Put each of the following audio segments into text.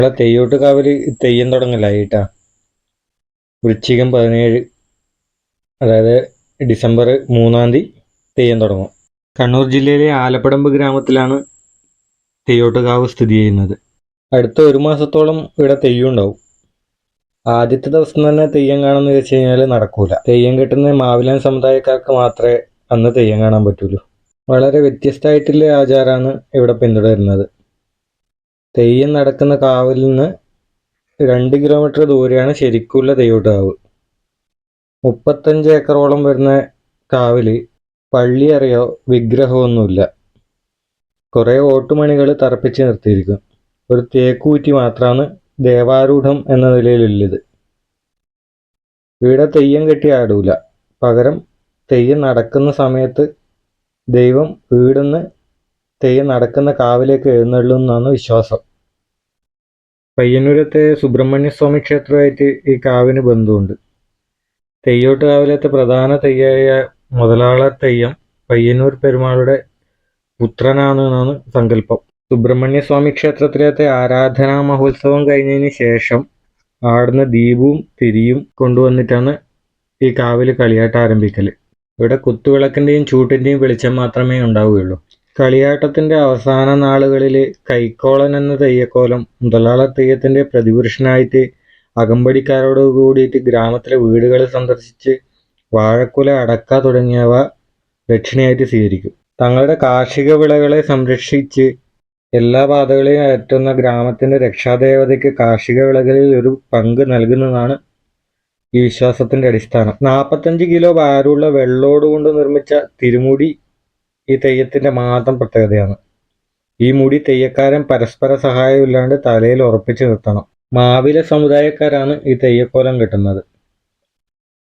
ഇവിടെ തെയ്യോട്ട് കാവൽ തെയ്യം തുടങ്ങലായിട്ടാ വൃശ്ചികം പതിനേഴ്. അതായത് ഡിസംബർ മൂന്നാം തീയതി തെയ്യം തുടങ്ങും. കണ്ണൂർ ജില്ലയിലെ ആലപ്പടമ്പ് ഗ്രാമത്തിലാണ് തെയ്യോട്ടുകാവ് സ്ഥിതി ചെയ്യുന്നത്. അടുത്ത ഒരു മാസത്തോളം ഇവിടെ തെയ്യം ഉണ്ടാവും. ആദ്യത്തെ ദിവസം തന്നെ തെയ്യം കാണാമെന്ന് വെച്ച് കഴിഞ്ഞാൽ നടക്കൂല. തെയ്യം കിട്ടുന്ന മാവിലാൻ സമുദായക്കാർക്ക് മാത്രമേ അന്ന് തെയ്യം കാണാൻ പറ്റുള്ളൂ വളരെ വ്യത്യസ്തമായിട്ടുള്ള ആചാരമാണ് ഇവിടെ പിന്തുടരുന്നത്. തെയ്യം നടക്കുന്ന കാവിൽ നിന്ന് രണ്ട് കിലോമീറ്റർ ദൂരെയാണ് ശരിക്കുള്ള തെയ്യോട്ടാവ്. മുപ്പത്തഞ്ച് ഏക്കറോളം വരുന്ന കാവിൽ പള്ളി അറിയോ വിഗ്രഹമൊന്നുമില്ല. കുറേ ഓട്ടുമണികൾ തറപ്പിച്ച് നിർത്തിയിരിക്കും. ഒരു തേക്കൂറ്റി മാത്രമാണ് ദേവാരൂഢം എന്ന നിലയിലുള്ളത്. ഇവിടെ തെയ്യം കെട്ടി ആടൂല. പകരം തെയ്യം നടക്കുന്ന സമയത്ത് ദൈവം വീടുന്ന് തെയ്യം നടക്കുന്ന കാവിലേക്ക് എഴുന്നള്ളുന്നാണ് വിശ്വാസം. പയ്യന്നൂരത്തെ സുബ്രഹ്മണ്യസ്വാമി ക്ഷേത്രമായിട്ട് ഈ കാവിന് ബന്ധമുണ്ട് തെയ്യോട്ട് കാവിലത്തെ പ്രധാന തെയ്യായ മുതലാള തെയ്യം പയ്യന്നൂർ പെരുമാളുടെ പുത്രനാണെന്നാണ് സങ്കല്പം. സുബ്രഹ്മണ്യ സ്വാമി ക്ഷേത്രത്തിലത്തെ ആരാധനാ മഹോത്സവം കഴിഞ്ഞതിന് ശേഷം ആടുന്ന ദീപവും തിരിയും കൊണ്ടുവന്നിട്ടാണ് ഈ കാവിൽ കളിയാട്ടം ആരംഭിക്കൽ ഇവിടെ കുത്തുവിളക്കിന്റെയും ചൂട്ടിന്റെയും വെളിച്ചം മാത്രമേ ഉണ്ടാവുകയുള്ളൂ. കളിയാട്ടത്തിന്റെ അവസാന നാളുകളിൽ കൈക്കോളൻ എന്ന തെയ്യക്കോലം മുതലാള തെയ്യത്തിന്റെ പ്രതിപുരുഷനായിട്ട് അകമ്പടിക്കാരോട് കൂടിയിട്ട് ഗ്രാമത്തിലെ വീടുകൾ സന്ദർശിച്ച് വാഴക്കുല അടക്ക തുടങ്ങിയവ ദക്ഷിണയായിട്ട് സ്വീകരിക്കും. തങ്ങളുടെ കാർഷിക വിളകളെ സംരക്ഷിച്ച് എല്ലാ പാതകളെയും അയറ്റുന്ന ഗ്രാമത്തിന്റെ രക്ഷാദേവതയ്ക്ക് കാർഷിക വിളകളിൽ ഒരു പങ്ക് നൽകുന്നതാണ് ഈ വിശ്വാസത്തിന്റെ അടിസ്ഥാനം. നാൽപ്പത്തഞ്ച് കിലോ ഭാരമുള്ള വെള്ളോട് കൊണ്ട് നിർമ്മിച്ച തിരുമുടി ഈ തെയ്യത്തിന്റെ മാത്രം പ്രത്യേകതയാണ്. ഈ മുടി തെയ്യക്കാരൻ പരസ്പര സഹായമില്ലാണ്ട് തലയിൽ ഉറപ്പിച്ചു നിർത്തണം. മാവില സമുദായക്കാരാണ് ഈ തെയ്യക്കോലം കിട്ടുന്നത്.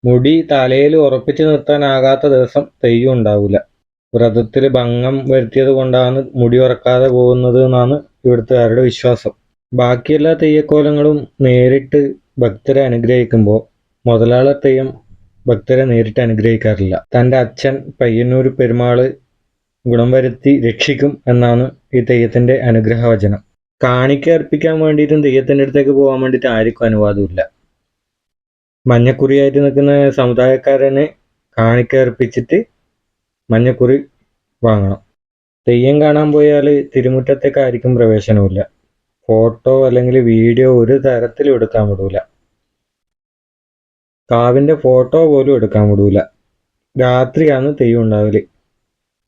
മുടി തലയിൽ ഉറപ്പിച്ചു നിർത്താനാകാത്ത ദിവസം തെയ്യം ഉണ്ടാവില്ല വ്രതത്തിൽ ഭംഗം വരുത്തിയത് കൊണ്ടാണ് മുടി ഉറക്കാതെ പോകുന്നത് എന്നാണ് ഇവിടുത്തുകാരുടെ വിശ്വാസം. ബാക്കിയെല്ലാ തെയ്യക്കോലങ്ങളും നേരിട്ട് ഭക്തരെ അനുഗ്രഹിക്കുമ്പോൾ മുതലാള തെയ്യം ഭക്തരെ നേരിട്ട് അനുഗ്രഹിക്കാറില്ല. തന്റെ അച്ഛൻ പയ്യന്നൂർ പെരുമാൾ ഗുണം വരുത്തി രക്ഷിക്കും എന്നാണ് ഈ തെയ്യത്തിന്റെ അനുഗ്രഹവചനം. കാണിക്ക അർപ്പിക്കാൻ വേണ്ടിയിട്ടും തെയ്യത്തിന്റെ അടുത്തേക്ക് പോകാൻ വേണ്ടിയിട്ട് ആർക്കും അനുവാദമില്ല. മഞ്ഞക്കുറിയായിട്ട് നിൽക്കുന്ന സമുദായക്കാരനെ കാണിക്ക അർപ്പിച്ചിട്ട് മഞ്ഞക്കുറി വാങ്ങണം. തെയ്യം കാണാൻ പോയാൽ തിരുമുറ്റത്തേക്ക് ആർക്കും പ്രവേശനമില്ല ഫോട്ടോ അല്ലെങ്കിൽ വീഡിയോ ഒരു തരത്തിലും എടുക്കാൻ വിടൂല. കാവിന്റെ ഫോട്ടോ പോലും എടുക്കാൻ വിടൂല. രാത്രിയാണ് തെയ്യം ഉണ്ടാവൽ.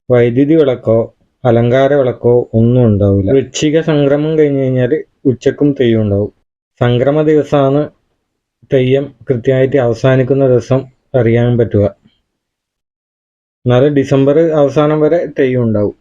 വൈദ്യുതി വിളക്കോ അലങ്കാര വിളക്കോ ഒന്നും ഉണ്ടാവില്ല. വൃശ്ചിക സംക്രമം കഴിഞ്ഞ് കഴിഞ്ഞാൽ ഉച്ചക്കും തെയ്യം ഉണ്ടാവും. സംക്രമ ദിവസമാണ് തെയ്യം കൃത്യമായിട്ട് അവസാനിക്കുന്ന ദിവസം അറിയാൻ പറ്റുക. എന്നാലും ഡിസംബർ അവസാനം വരെ തെയ്യം ഉണ്ടാവും.